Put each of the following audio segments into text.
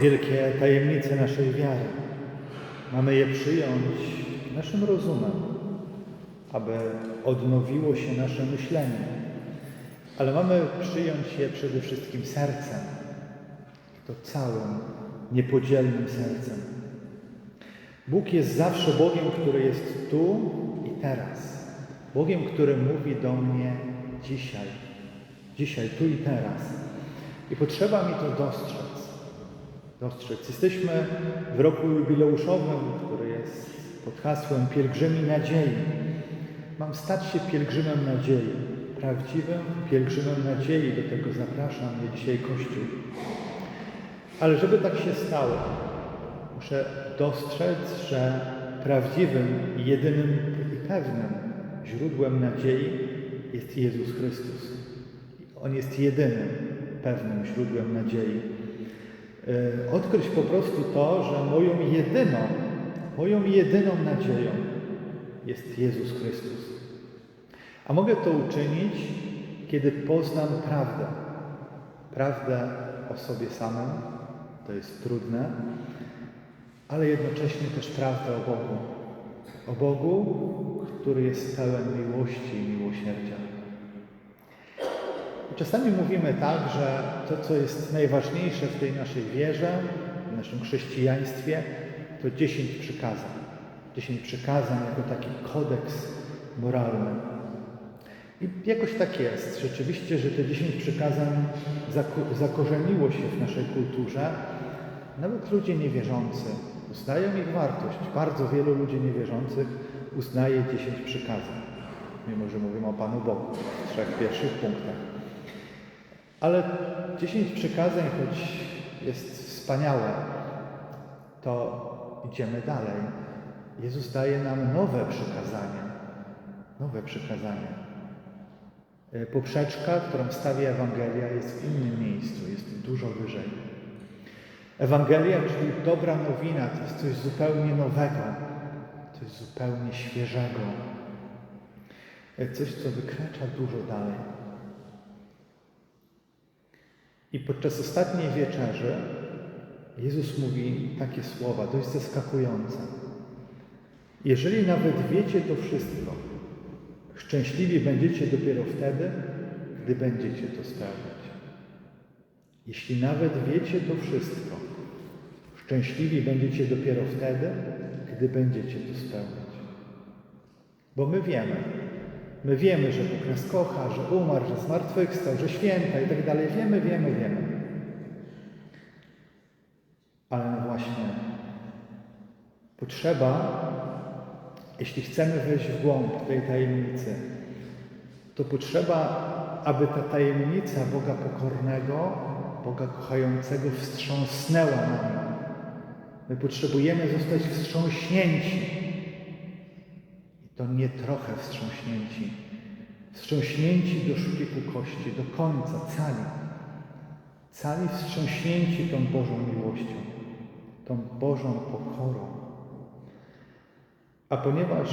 Wielkie tajemnice naszej wiary. Mamy je przyjąć naszym rozumem, aby odnowiło się nasze myślenie. Ale mamy przyjąć je przede wszystkim sercem. To całym, niepodzielnym sercem. Bóg jest zawsze Bogiem, który jest tu i teraz. Bogiem, który mówi do mnie dzisiaj. Dzisiaj, tu i teraz. I potrzeba mi to dostrzec. Dostrzec. Jesteśmy w roku jubileuszowym, który jest pod hasłem Pielgrzymi Nadziei. Mam stać się pielgrzymem nadziei, prawdziwym pielgrzymem nadziei. Do tego zapraszam mnie dzisiaj Kościół. Ale żeby tak się stało, muszę dostrzec, że prawdziwym jedynym i pewnym źródłem nadziei jest Jezus Chrystus. On jest jedynym pewnym źródłem nadziei. Yy, Odkryć po prostu to, że moją jedyną, moją jedyną nadzieją jest Jezus Chrystus. A mogę to uczynić, kiedy poznam prawdę. Prawdę o sobie samym, to jest trudne, ale jednocześnie też prawdę o Bogu. O Bogu, który jest pełen miłości i miłosierdzia. Czasami mówimy tak, że to, co jest najważniejsze w tej naszej wierze, w naszym chrześcijaństwie, to dziesięć przykazań. Dziesięć przykazań jako taki kodeks moralny. I jakoś tak jest. Rzeczywiście, że te dziesięć przykazań zako- zakorzeniło się w naszej kulturze. Nawet ludzie niewierzący uznają ich wartość. Bardzo wielu ludzi niewierzących uznaje dziesięć przykazań. Mimo, że mówimy o Panu Bogu w trzech pierwszych punktach. Ale dziesięć przykazań, choć jest wspaniałe, to idziemy dalej. Jezus daje nam nowe przykazania. Nowe przykazania. E, Poprzeczka, którą stawia Ewangelia, jest w innym miejscu, jest dużo wyżej. Ewangelia, czyli dobra nowina, to jest coś zupełnie nowego, coś zupełnie świeżego, E, coś, co wykracza dużo dalej. I podczas ostatniej wieczerzy Jezus mówi takie słowa, dość zaskakujące. Jeżeli nawet wiecie to wszystko, szczęśliwi będziecie dopiero wtedy, gdy będziecie to spełniać. Jeśli nawet wiecie to wszystko, szczęśliwi będziecie dopiero wtedy, gdy będziecie to spełniać. Bo my wiemy, my wiemy, że Bóg nas kocha, że umarł, że zmartwychwstał, że święta i tak dalej. Wiemy, wiemy, wiemy. Ale no właśnie, potrzeba, jeśli chcemy wejść w głąb tej tajemnicy, to potrzeba, aby ta tajemnica Boga pokornego, Boga kochającego wstrząsnęła nami. My potrzebujemy zostać wstrząśnięci. To nie trochę wstrząśnięci. Wstrząśnięci do szpiku kości, do końca, cali. Cali wstrząśnięci tą Bożą miłością, tą Bożą pokorą. A ponieważ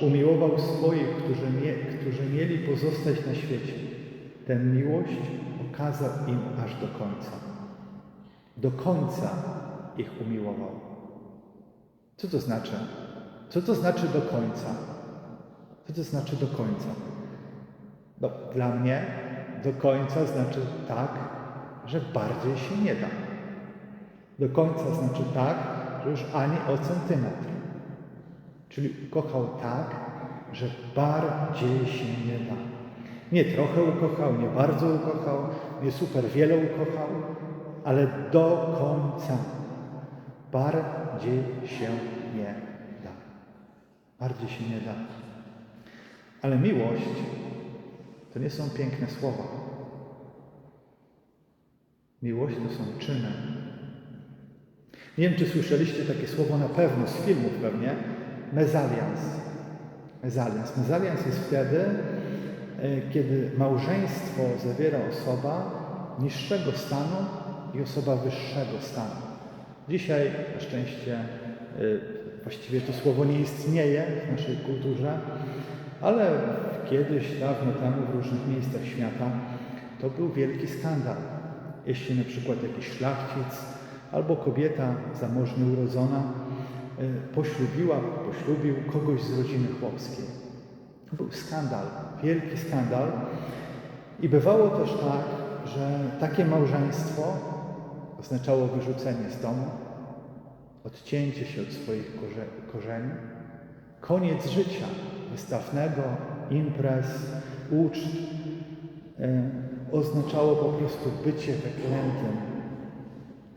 umiłował swoich, którzy, którzy mieli pozostać na świecie, tę miłość okazał im aż do końca. Do końca ich umiłował. Co to znaczy? Co to znaczy do końca? Co to znaczy do końca? No, dla mnie do końca znaczy tak, że bardziej się nie da. Do końca znaczy tak, że już ani o centymetr. Czyli ukochał tak, że bardziej się nie da. Nie trochę ukochał, nie bardzo ukochał, nie super wiele ukochał, ale do końca. Bardziej się nie da. Bardziej się nie da. Ale miłość to nie są piękne słowa. Miłość to są czyny. Nie wiem, czy słyszeliście takie słowo na pewno z filmów pewnie. Mezalians. Mezalians. Mezalians jest wtedy, e, kiedy małżeństwo zawiera osoba niższego stanu i osoba wyższego stanu. Dzisiaj na szczęście e, właściwie to słowo nie istnieje w naszej kulturze, ale kiedyś, dawno temu w różnych miejscach świata to był wielki skandal. Jeśli na przykład jakiś szlachcic albo kobieta zamożnie urodzona y, poślubiła, poślubił kogoś z rodziny chłopskiej. To był skandal, wielki skandal. I bywało też tak, że takie małżeństwo oznaczało wyrzucenie z domu, odcięcie się od swoich korze- korzeni, koniec życia wystawnego, imprez, uczt, e, oznaczało po prostu bycie wyklętym.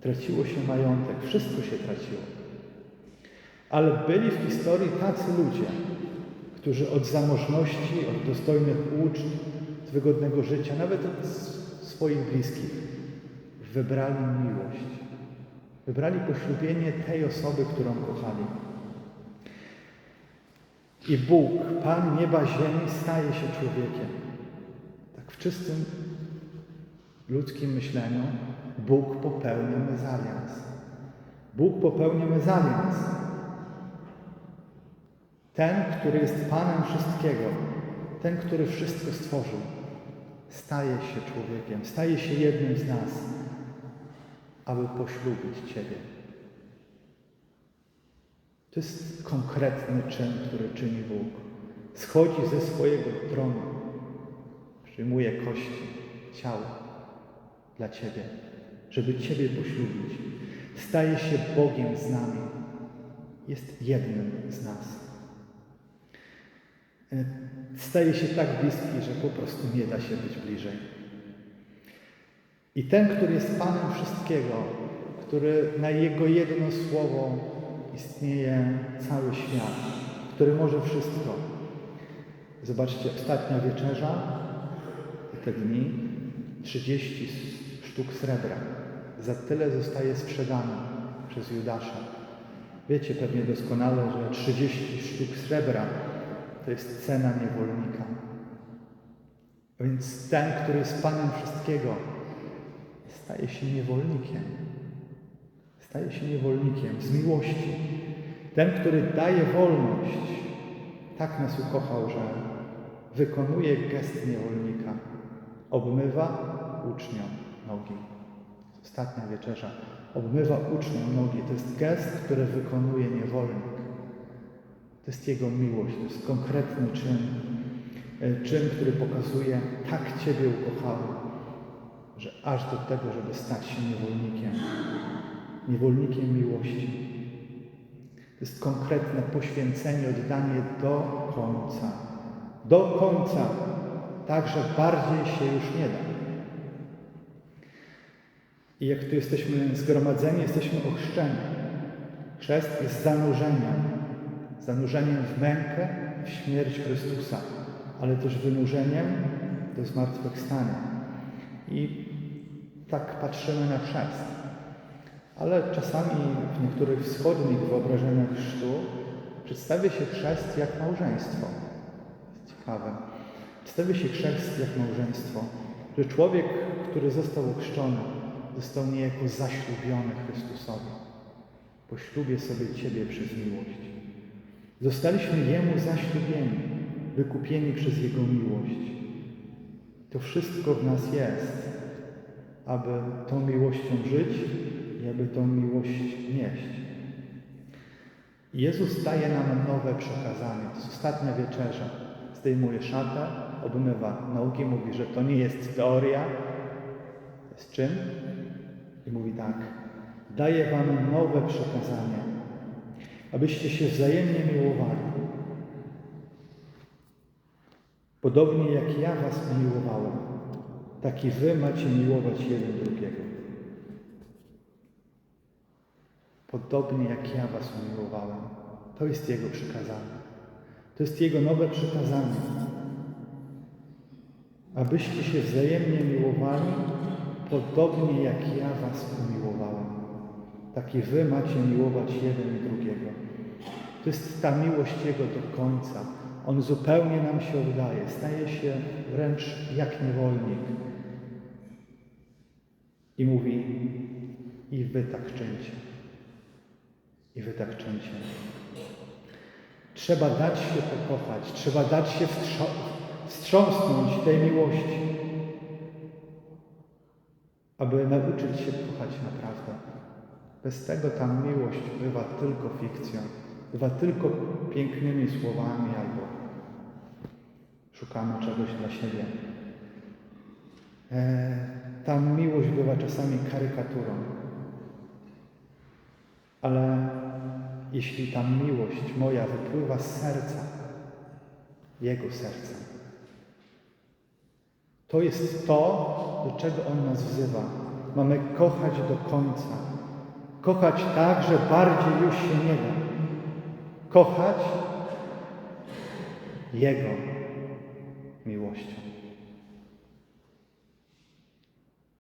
Traciło się majątek, wszystko się traciło. Ale byli w historii tacy ludzie, którzy od zamożności, od dostojnych uczt, od wygodnego życia, nawet od swoich bliskich, wybrali miłość. Wybrali poślubienie tej osoby, którą kochali. I Bóg, Pan nieba, ziemi, staje się człowiekiem. Tak w czystym ludzkim myśleniu Bóg popełnia mezalians. Bóg popełnia mezalians. Ten, który jest Panem wszystkiego, ten, który wszystko stworzył, staje się człowiekiem, staje się jednym z nas, aby poślubić Ciebie. To jest konkretny czyn, który czyni Bóg. Schodzi ze swojego tronu, przyjmuje kości, ciało dla Ciebie, żeby Ciebie poślubić. Staje się Bogiem z nami. Jest jednym z nas. E, Staje się tak bliski, że po prostu nie da się być bliżej. I ten, który jest Panem wszystkiego, który na Jego jedno słowo istnieje cały świat, który może wszystko. Zobaczcie, ostatnia wieczerza, te dni, 30 sztuk srebra. Za tyle zostaje sprzedane przez Judasza. Wiecie pewnie doskonale, że 30 sztuk srebra to jest cena niewolnika. Więc ten, który jest Panem wszystkiego, staje się niewolnikiem. Staje się niewolnikiem z miłości. Ten, który daje wolność, tak nas ukochał, że wykonuje gest niewolnika. Obmywa uczniom nogi. Ostatnia wieczerza. Obmywa uczniom nogi. To jest gest, który wykonuje niewolnik. To jest Jego miłość, to jest konkretny czyn, e, czyn, który pokazuje, tak Ciebie ukochałem, że aż do tego, żeby stać się niewolnikiem, niewolnikiem miłości. To jest konkretne poświęcenie, oddanie do końca. Do końca, tak, że bardziej się już nie da. I jak tu jesteśmy zgromadzeni, jesteśmy ochrzczeni. Chrzest jest zanurzeniem, zanurzeniem w mękę, w śmierć Chrystusa, ale też wynurzeniem do zmartwychwstania. I tak patrzymy na chrzest. Ale czasami w niektórych wschodnich wyobrażeniach chrztu przedstawia się chrzest jak małżeństwo. Jest ciekawe. Przedstawia się chrzest jak małżeństwo, że człowiek, który został ochrzczony, został niejako zaślubiony Chrystusowi. Poślubię sobie Ciebie przez miłość. Zostaliśmy Jemu zaślubieni, wykupieni przez Jego miłość. To wszystko w nas jest, aby tą miłością żyć i aby tą miłość nieść. Jezus daje nam nowe przekazanie. To jest ostatnia wieczerza. Zdejmuje szatę, obmywa nogi, mówi, że to nie jest teoria, to jest. I mówi tak, daję wam nowe przekazanie, abyście się wzajemnie miłowali. Podobnie jak ja was miłowałem, tak i wy macie miłować jeden drugiego. Podobnie jak ja was umiłowałem. To jest Jego przykazanie. To jest Jego nowe przykazanie. Abyście się wzajemnie miłowali, podobnie jak ja was umiłowałem. Tak i wy macie miłować jeden i drugiego. To jest ta miłość Jego do końca. On zupełnie nam się oddaje, staje się wręcz jak niewolnik. I mówi, i wy tak czyńcie. I wy tak. Trzeba dać się pokochać, trzeba dać się wstrząsnąć tej miłości, aby nauczyć się kochać naprawdę. Bez tego ta miłość bywa tylko fikcją, bywa tylko pięknymi słowami albo szukamy czegoś dla siebie. E, ta miłość bywa czasami karykaturą. Ale jeśli ta miłość moja wypływa z serca, Jego serca, to jest to, do czego On nas wzywa. Mamy kochać do końca. Kochać tak, że bardziej już się nie da. Kochać Jego.